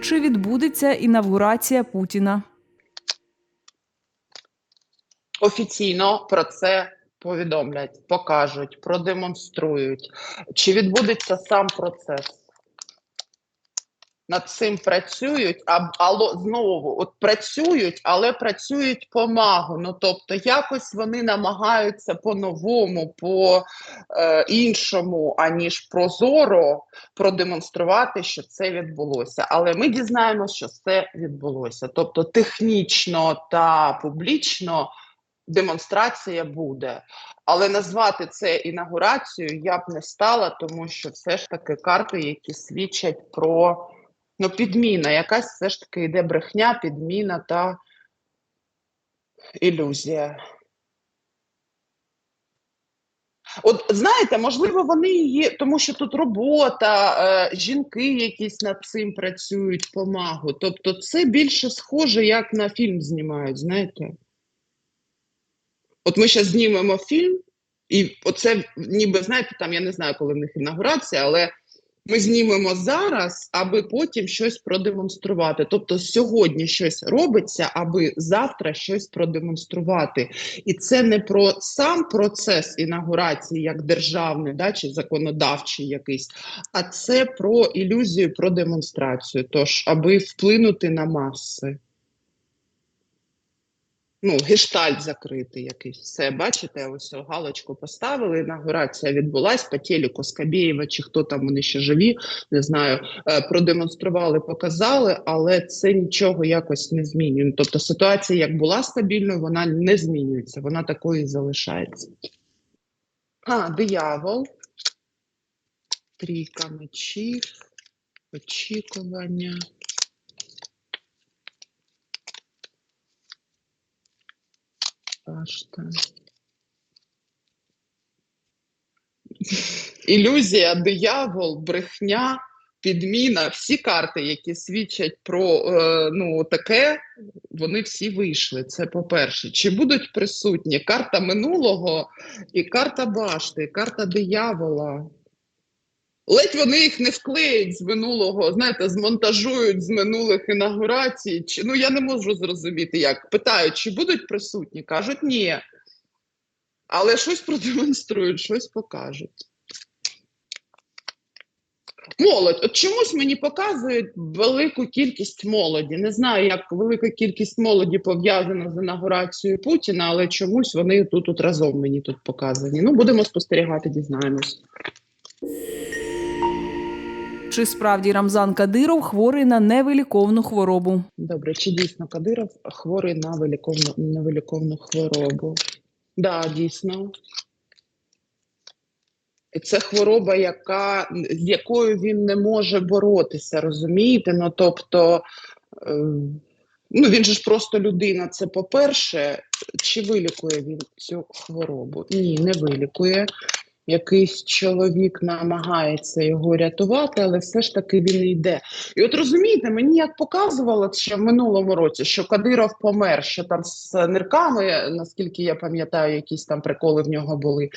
Чи відбудеться інавгурація Путіна? Офіційно про це повідомлять, покажуть, продемонструють. Чи відбудеться сам процес? Над цим працюють, а але знову от працюють, але працюють помагу. Ну тобто, якось вони намагаються по-новому, по е, іншому, аніж прозоро продемонструвати, що це відбулося. Але ми дізнаємося, що це відбулося. Тобто, технічно та публічно демонстрація буде. Але назвати це інаугурацією я б не стала, тому що все ж таки карти, які свідчать про ну, підміна, якась все ж таки йде брехня, підміна та ілюзія. От знаєте, можливо, вони її, тому що тут робота, е, жінки якісь над цим працюють, помагу. Тобто, це більше схоже, як на фільм знімають, знаєте. От ми зараз знімемо фільм, і оце ніби, знаєте, там я не знаю, коли в них інаугурація, але ми знімемо зараз, аби потім щось продемонструвати. Тобто сьогодні щось робиться, аби завтра щось продемонструвати. І це не про сам процес інаугурації, як державний да, чи законодавчий якийсь, а це про ілюзію, про демонстрацію. Тож, аби вплинути на маси. Ну, гештальт закритий якийсь. Все, бачите, ось галочку поставили, інаугурація відбулась по телеку Скабєєва, чи хто там вони ще живі, не знаю, е, продемонстрували, показали, але це нічого якось не змінює. Ну, Тобто ситуація, як була стабільною, вона не змінюється, вона такою і залишається. А, диявол. Трійка мечів, очікування. Башта. Ілюзія, диявол, брехня, підміна. Всі карти, які свідчать про е, ну, таке, вони всі вийшли. Це по-перше. Чи будуть присутні карта минулого і карта башти, карта диявола. Ледь вони їх не вклеють з минулого, знаєте, змонтажують з минулих інаугурацій. Чи, ну я не можу зрозуміти, як. Питають, чи будуть присутні? Кажуть, ні. Але щось продемонструють, щось покажуть. Молодь. От чомусь мені показують велику кількість молоді. Не знаю, як велика кількість молоді пов'язана з інаугурацією Путіна, але чомусь вони тут, тут разом мені тут показані. Ну, будемо спостерігати, дізнаємось. Чи справді Рамзан Кадиров хворий на невиліковну хворобу? Добре, чи дійсно Кадиров хворий на виліковну, невиліковну хворобу? Да, дійсно. Це хвороба, яка, з якою він не може боротися, розумієте? Ну, тобто, е, ну, він же ж просто людина, це по-перше. Чи вилікує він цю хворобу? Ні, не вилікує. Якийсь чоловік намагається його рятувати, але все ж таки він йде. І от розумієте, мені як показувало ще в минулому році, що Кадиров помер, що там з нирками, наскільки я пам'ятаю, якісь там приколи в нього були.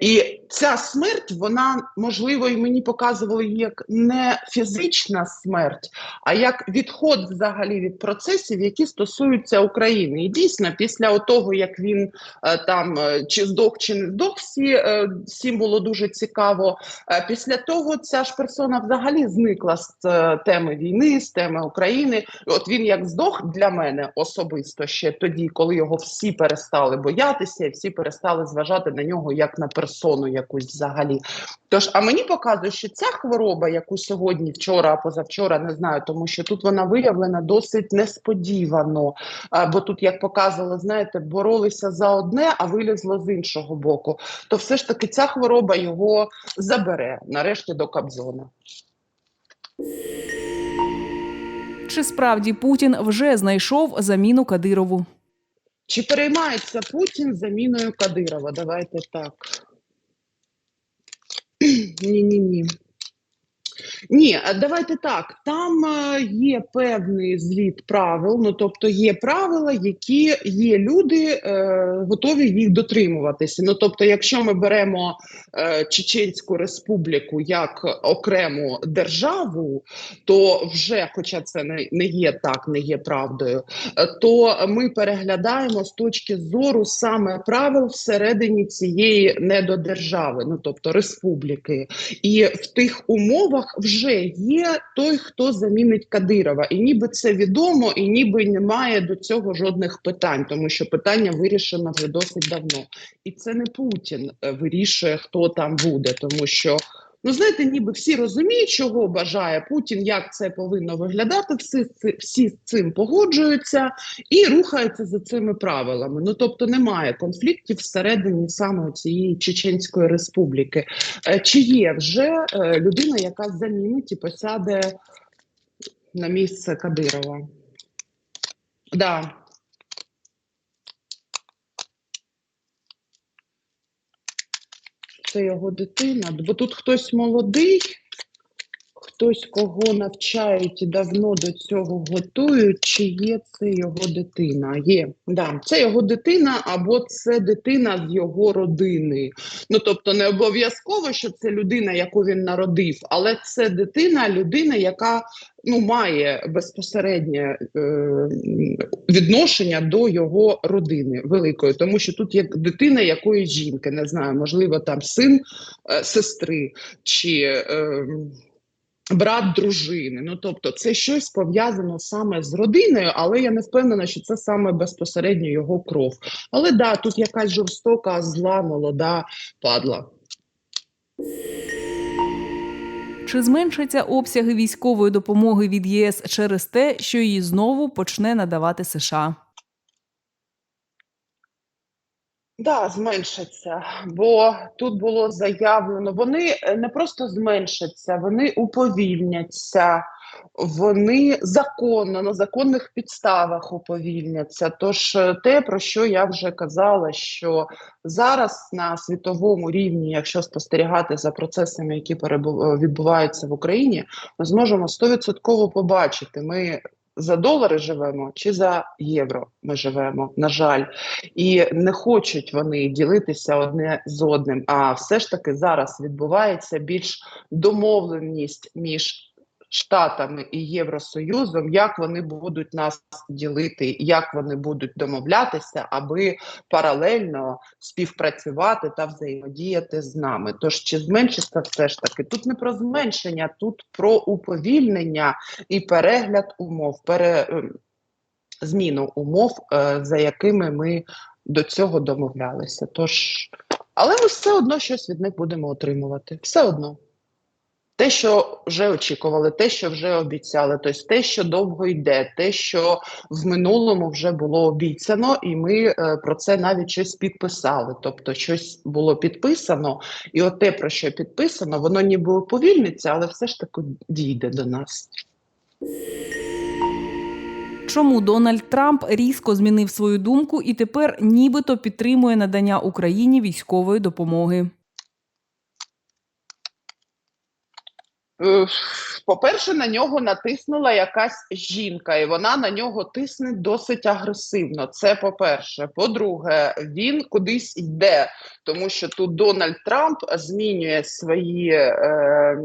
І ця смерть, вона можливо, і мені показували її як не фізична смерть, а як відход взагалі від процесів, які стосуються України. І дійсно, після того, як він е, там е, чи здох, чи не здох, всі, е, всім було дуже цікаво. Е, Після того ця ж персона взагалі зникла з е, теми війни, з теми України. От він як здох для мене особисто ще тоді, коли його всі перестали боятися, і всі перестали зважати на нього як на персону якусь взагалі. Тож, а мені показує, що ця хвороба, яку сьогодні, вчора, позавчора не знаю, тому що тут вона виявлена досить несподівано. Бо тут, як показували, знаєте, боролися за одне, а вилізло з іншого боку. То все ж таки ця хвороба його забере нарешті до Кобзона. Чи справді Путін вже знайшов заміну Кадирову? Чи переймається Путін заміною Кадирова? Давайте так. Ні, ні, ні. Ні, давайте так. Там е, є певний звіт правил. Ну тобто є правила, які є люди е, готові їх дотримуватися. Ну тобто, якщо ми беремо е, Чеченську Республіку як окрему державу, то вже, хоча це не, не є так, не є правдою, е, то ми переглядаємо з точки зору саме правил всередині цієї недодержави, ну тобто республіки. І в тих умовах вже є той, хто замінить Кадирова. І ніби це відомо, і ніби немає до цього жодних питань, тому що питання вирішено вже досить давно. І це не Путін е, вирішує, хто там буде, тому що. Ну, знаєте, ніби всі розуміють, чого бажає Путін, як це повинно виглядати. Всі, всі з цим погоджуються і рухаються за цими правилами. Ну тобто немає конфліктів всередині саме цієї Чеченської республіки. Е, Чи є вже е, людина, яка замінить і посяде на місце Кадирова? Да. Це його дитина, бо тут хтось молодий, хтось кого навчають і давно до цього готують, чи є це його дитина? Є, да, це його дитина або це дитина з його родини. Ну тобто не обов'язково, що це людина, яку він народив, але це дитина, людина, яка ну має безпосереднє е, відношення до його родини великої, тому що тут є дитина якоїсь жінки, не знаю, можливо, там син е, сестри чи. Е, Брат дружини, ну тобто це щось пов'язано саме з родиною, але я не впевнена, що це саме безпосередньо його кров. Але да, тут якась жорстока, зла, молода падла. Чи зменшаться обсяги військової допомоги від ЄС через те, що її знову почне надавати США? Да, зменшаться, бо тут було заявлено, вони е, не просто зменшаться, вони уповільняться, вони законно на законних підставах уповільняться. Тож е, те, про що я вже казала, що зараз на світовому рівні, якщо спостерігати за процесами, які е, відбуваються в Україні, ми зможемо 100% побачити. Ми за долари живемо чи за євро ми живемо, на жаль. І не хочуть вони ділитися одне з одним. А все ж таки зараз відбувається більш домовленість між Штатами і Євросоюзом, як вони будуть нас ділити, як вони будуть домовлятися, аби паралельно співпрацювати та взаємодіяти з нами. Тож чи зменшиться все ж таки? Тут не про зменшення, тут про уповільнення і перегляд умов, пере, ем, зміну умов, е, за якими ми до цього домовлялися. Тож, але ми все одно щось від них будемо отримувати. Все одно. Те, що вже очікували, те, що вже обіцяли, тобто те, що довго йде, те, що в минулому вже було обіцяно, і ми е, про це навіть щось підписали. Тобто, щось було підписано, і от те, про що підписано, воно ніби уповільниться, але все ж таки дійде до нас. Чому Дональд Трамп різко змінив свою думку і тепер нібито підтримує надання Україні військової допомоги? По-перше, на нього натиснула якась жінка, і вона на нього тисне досить агресивно. Це по-перше. По-друге, він кудись йде, тому що тут Дональд Трамп змінює свої е,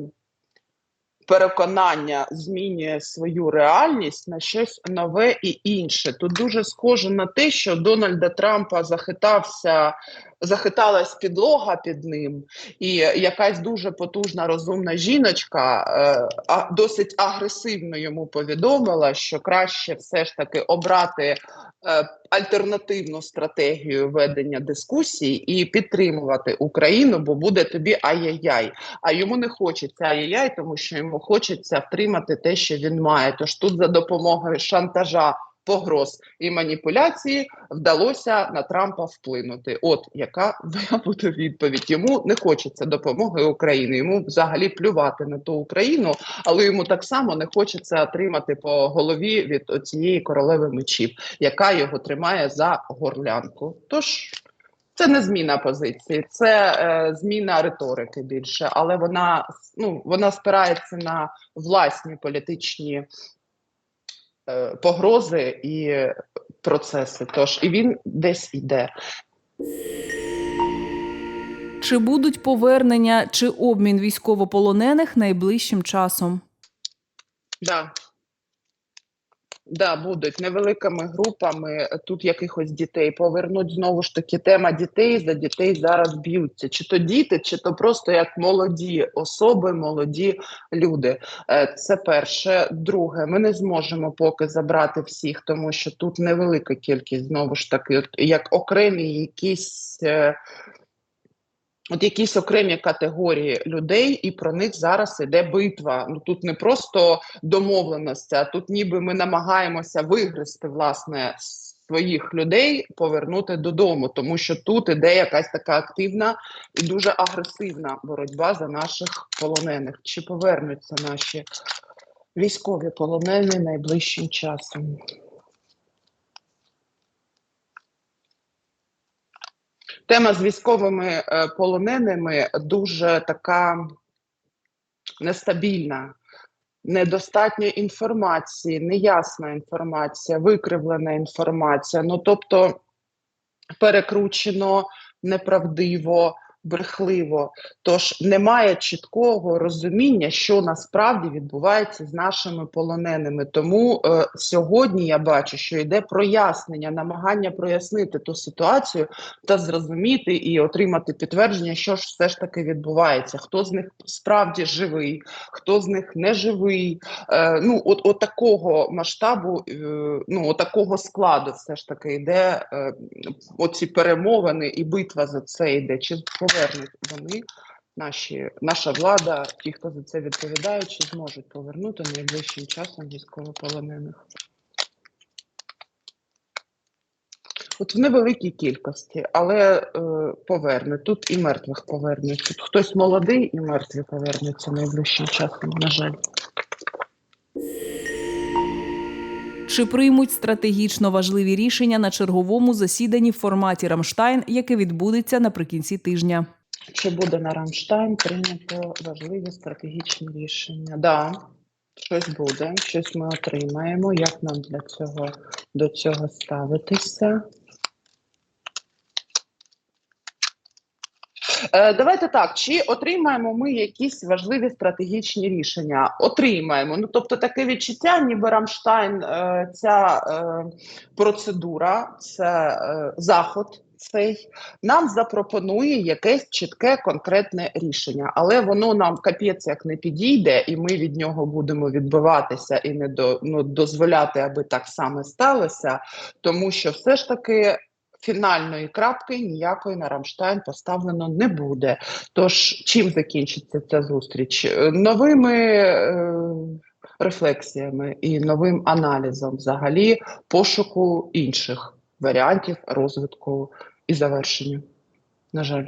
переконання, змінює свою реальність на щось нове і інше. Тут дуже схоже на те, що Дональда Трампа захитався. Захиталась підлога під ним, і якась дуже потужна розумна жіночка е, а, досить агресивно йому повідомила, що краще все ж таки обрати е, альтернативну стратегію ведення дискусій і підтримувати Україну, бо буде тобі ай-яй-яй. А йому не хочеться ай-яй-яй, тому що йому хочеться втримати те, що він має. Тож тут за допомогою шантажа. Погроз і маніпуляції вдалося на Трампа вплинути. От яка буде відповідь. Йому не хочеться допомоги Україні. Йому взагалі плювати на ту Україну, але йому так само не хочеться отримати по голові від цієї королеви мечів, яка його тримає за горлянку. Тож Це не зміна позиції, це е, зміна риторики більше, але вона ну вона спирається на власні політичні погрози і процеси. Тож і він десь йде. Чи будуть повернення чи обмін військовополонених найближчим часом? Да. Да, будуть невеликими групами тут якихось дітей повернуть знову ж таки тема дітей за дітей зараз б'ються. Чи то діти, чи то просто як молоді особи, молоді люди. Е, Це перше. Друге, ми не зможемо поки забрати всіх, тому що тут невелика кількість знову ж таки, як окремі якісь. От якісь окремі категорії людей, і про них зараз іде битва. Ну тут не просто домовленості, а тут ніби ми намагаємося вигризти власне своїх людей, повернути додому, тому що тут іде якась така активна і дуже агресивна боротьба за наших полонених. Чи повернуться наші військові полонені найближчим часом? Тема з військовими е, полоненими дуже така нестабільна, недостатньо інформації, неясна інформація, викривлена інформація. Ну тобто перекручено, неправдиво, брехливо. Тож немає чіткого розуміння, що насправді відбувається з нашими полоненими. Тому е, сьогодні я бачу, що йде прояснення, намагання прояснити ту ситуацію та зрозуміти і отримати підтвердження, що ж все ж таки відбувається. Хто з них справді живий, хто з них не живий. Е, ну, от, от такого масштабу, е, ну от такого складу, все ж таки йде е, оці перемовини і битва за це йде. Чи повернуть вони наші, наша влада, ті, хто за це відповідає, чи зможуть повернути найближчим часом військовополонених? От в невеликій кількості, але е, повернуть. Тут і мертвих повернуть. Тут хтось молодий і мертві повернуться найближчим часом, на жаль. Чи приймуть стратегічно важливі рішення на черговому засіданні в форматі Рамштайн, яке відбудеться наприкінці тижня? Чи буде на Рамштайн прийнято важливі стратегічні рішення? Да, щось буде, щось ми отримаємо. Як нам для цього до цього ставитися? Е, Давайте так, чи отримаємо ми якісь важливі стратегічні рішення? Отримаємо. Ну тобто таке відчуття, ніби Рамштайн, е, ця е, процедура, це е, заход цей нам запропонує якесь чітке конкретне рішення, але воно нам капець як не підійде, і ми від нього будемо відбиватися і не до ну, дозволяти, аби так саме сталося, тому що все ж таки. Фінальної крапки ніякої на Рамштайн поставлено не буде. Тож чим закінчиться ця зустріч? Е, Новими е, рефлексіями і новим аналізом взагалі пошуку інших варіантів розвитку і завершення. На жаль.